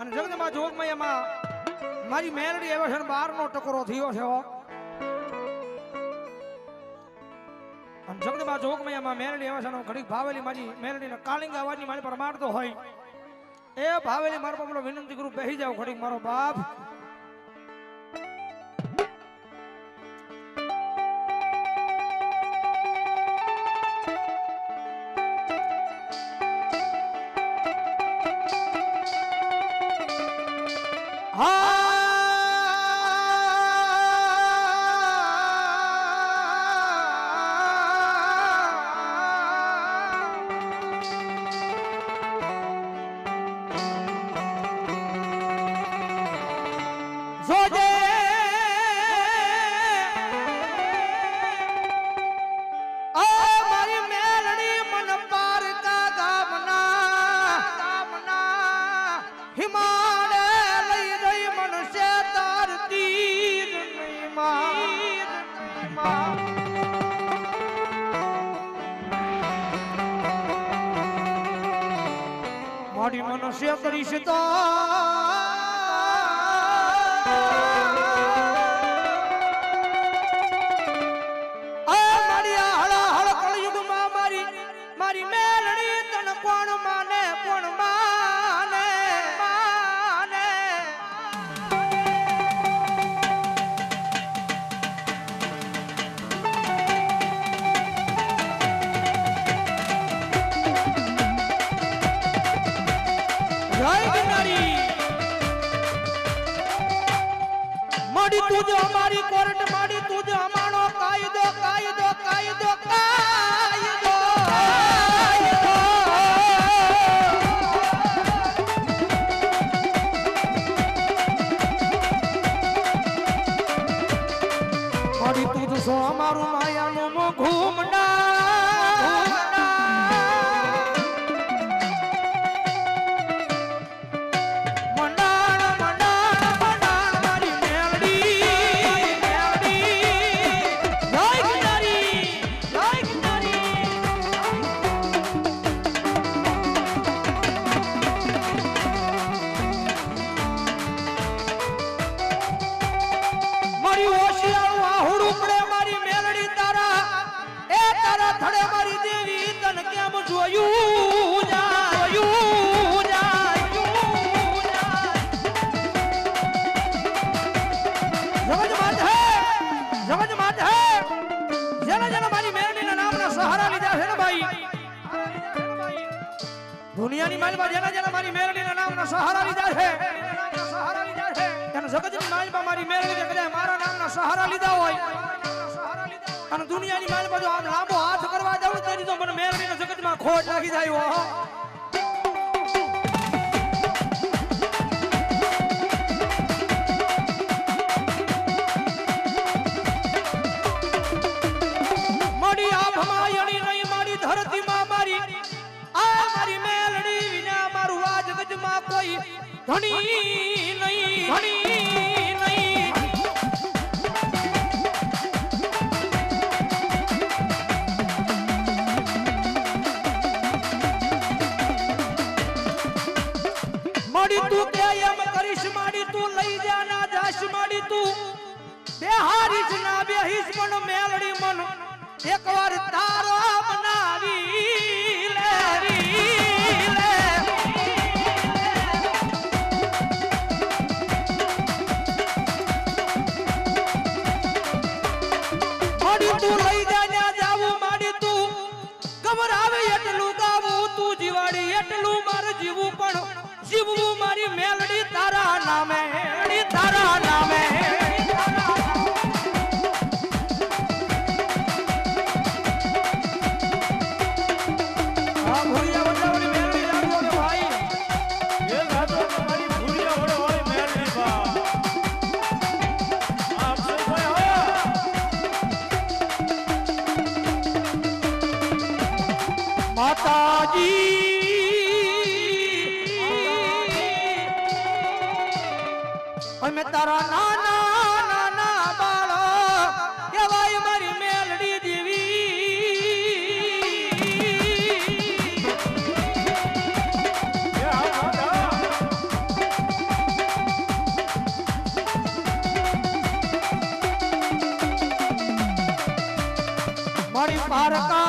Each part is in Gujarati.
અને જગદમાં જોગમયમાં મારી મેરડી એવો છે બાર બારનો ટકરો થયો છે અને જગદમાં જોગમયમાં મેરડી એવો છે ઘડીક ભાવેલી મારી મેરડીને કાલિંગ અવાજની મારી પર મારતો હોય. એ ભાવેલી મારા પર વિનંતી કરું બેસી જાવ ઘડીક મારો બાપ. જોજે ઓ મારી મેલડી મન પારકા ગામના ગામના હિમાલય લઈ જઈ મન સે તારતી નહીં માં મારી મનુષ્ય કરીશ તો મારી મેલડી તણ કોણ માને કોણ માને માને. જય ગિરનારી માડી તું જો અમારી કોર્ટ માડી થડે મારી દેવી તન કેમ જોયું જાય? જગત માત હે જગત માત હે જેને જેને મારી મેરડીના નામના સહારા લીધા છે ભાઈ? દુનિયાની માલમાં જેના જેના મારી મેરણીના નામના સહારા લીધા છે સહારા લીધા છે જગતની માલમાં મારી મેરડીને કદાચ મારા નામના સહારા લીધા હોય. અને દુનિયાની માલ જો આમ લાંબો હાથ કરવા જાઉં તેની તો મને મેળવીને જગતમાં ખોટ લાગી જાય હો. મારી તું લઈ જા ના જાશ માડી તું. બેહારીશ ના બેહીશ મન, મેલડી મન. એકવાર તારો બનાવી લેરી એટલું મારે જીવું પણ. જીવવું મારી મેલડી તારા નામે તારા નામે. અમે તારા નાના નાના બાળો કેવાય મારી મેલડી દેવી. મારી પારકા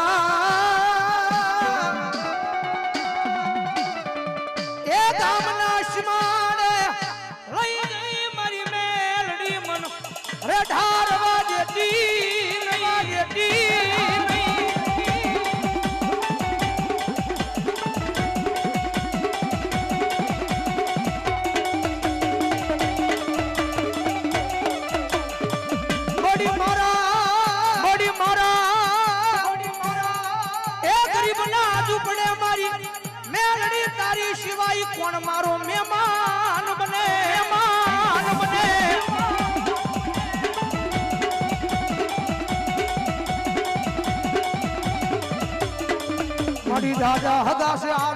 રાજા હદાસે આ